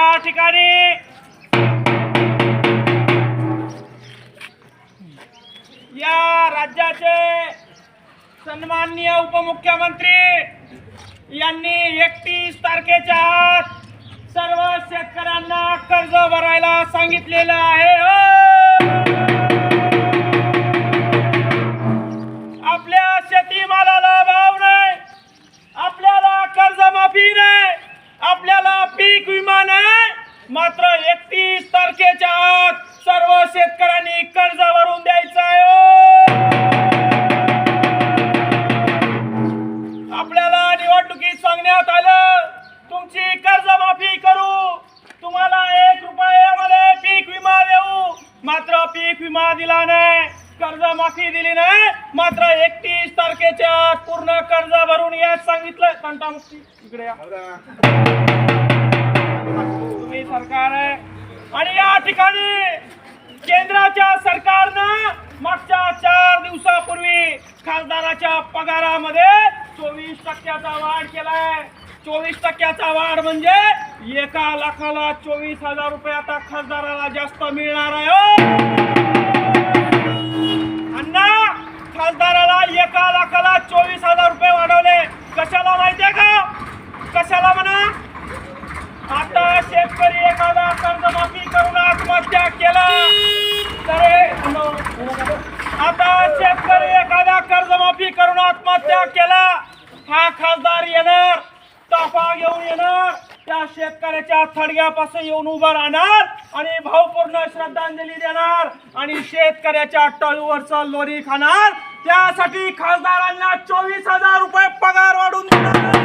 या ठिकाणी. या राज्याचे सन्माननीय उपमुख्यमंत्री यांनी एकतीस तारखेच्या आत सर्व शेतकऱ्यांना कर्ज भरायला सांगितलेलं आहे. मात्र एकतीस तारखेच्या आत सर्व शेतकऱ्यांनी कर्ज भरून द्यायचं आहे हो. आपल्याला निवडणुकीत सांगण्यात आलं तुमची कर्जमाफी करू. तुम्हाला एक रुपयामध्ये पीक विमा देऊ. मात्र पीक विमा दिला नाही कर्जमाफी दिली नाही. मात्र एकतीस तारखेच्या पूर्ण कर्ज भरून याच सांगितलं. तंटामुक्ती इकडे ठिकाणी केंद्राच्या सरकारनं मागच्या चार दिवसापूर्वी खासदाराच्या पगारामध्ये चोवीस टक्क्याचा वाढ केलाय. चोवीस टक्क्याचा वाढ म्हणजे एका लाखाला चोवीस हजार रुपये आता खासदाराला जास्त मिळणार आहे हो. अण्णा खासदाराला एका लाखाला चोवीस हजार रुपये वाढवले. कशाला माहितीये का? कशाला म्हणा आता शेतकरी एखादा कर्जमाफी करून आत्महत्या केला तर हे- आता शेतकरी एखादा कर्जमाफी करून त्याग केला. हा खासदार येणार ताफा घेऊन येणार. त्या शेतकऱ्याच्या थडग्यापासून येऊन उभं राहणार आणि भावपूर्ण श्रद्धांजली देणार आणि शेतकऱ्याच्या टळूवरचं लोरी खाणार. त्यासाठी खासदारांना चोवीस हजार रुपये पगार वाढून देणार.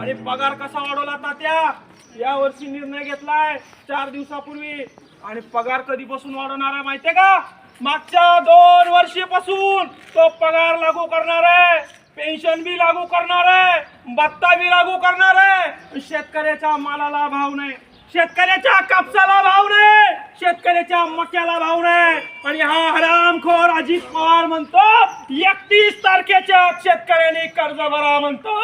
आणि पगार कसा वाढवला तात्या? या वर्षी निर्णय घेतलाय चार दिवसापूर्वी. आणि पगार कधीपासून वाढवणार आहे माहितीये का? मागच्या दोन वर्षीपासून तो पगार लागू करणार आहे. पेन्शन बी लागू करणार आहे. भत्ता बी लागू करणार आहे. शेतकऱ्याच्या मालाला भाव नाही. शेतकऱ्याच्या कापसाला भाव नाही. शेतकऱ्याच्या मक्याला भाव नाही. आणि हा हरामखोर अजित पवार म्हणतो एकतीस तारखेच्या शेतकऱ्यांनी कर्ज भरा म्हणतो.